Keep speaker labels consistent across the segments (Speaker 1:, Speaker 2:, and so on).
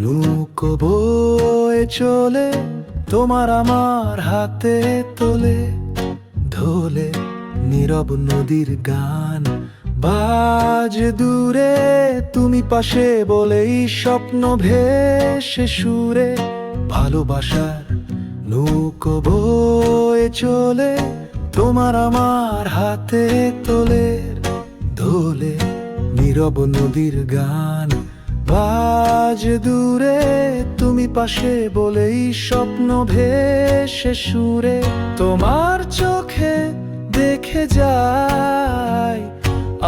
Speaker 1: নৌকো বয়ে চলে, তোমার আমার হাতে তোলে ধোলে নীরব নদীর গান। বাজে দূরে, তুমি পাশে বলেই স্বপ্ন ভেসে সুরে। ভালোবাসার নৌকো বয়ে চলে, তোমার আমার হাতে তোলে ধোলে নীরব নদীর গান। বাজ দূরে তুমি পাশে বলেই স্বপ্ন ভেসে সুরে তোমার চোখে দেখে যায়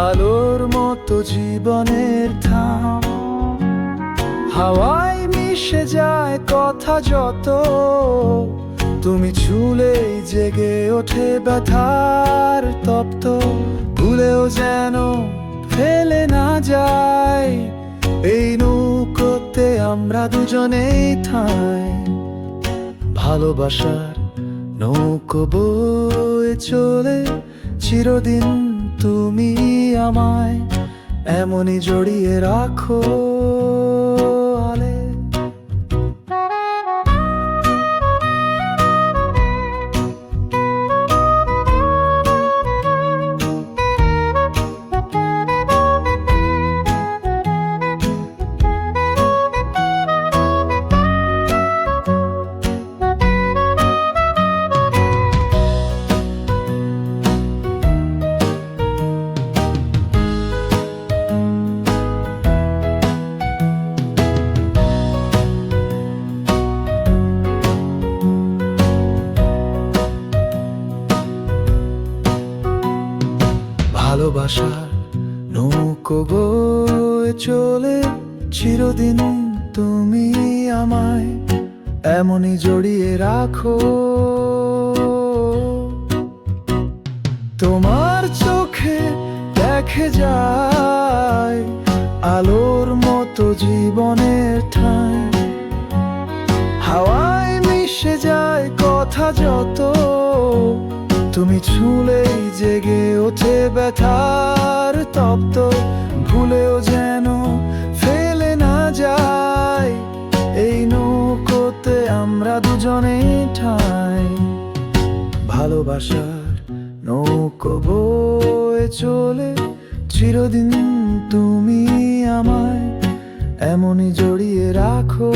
Speaker 1: আলোর মতো জীবনের থাম। হাওয়ায় মিশে যায় কথা যত, তুমি ছুলেই জেগে ওঠে ব্যথার তপ্ত। ভুলেও যেন ফেলে না যায় আমরা দুজনেই থাই ভালোবাসার নৌকো বয়ে চলে চিরদিন তুমি আমায় এমনই জড়িয়ে রাখো আলে। ভালোবাসার নৌকো বয়ে চলে চিরদিন তুমি আমায় এমনই জড়িয়ে রাখো। তোমার চোখে দেখে যায় আলোর মতো জীবনের ঠাঁই। হাওয়ায় মিশে যায় কথা যত তুমি ছুলেই জেগে ওঠে ব্যথার তপ্ত, ভুলেও যেন ফেলে না যায়। এই নৌকোতে আমরা দুজনে ঠাই। ভালোবাসার নৌকো বয়ে চলে, চিরদিন তুমি আমায় এমনই জড়িয়ে রাখো।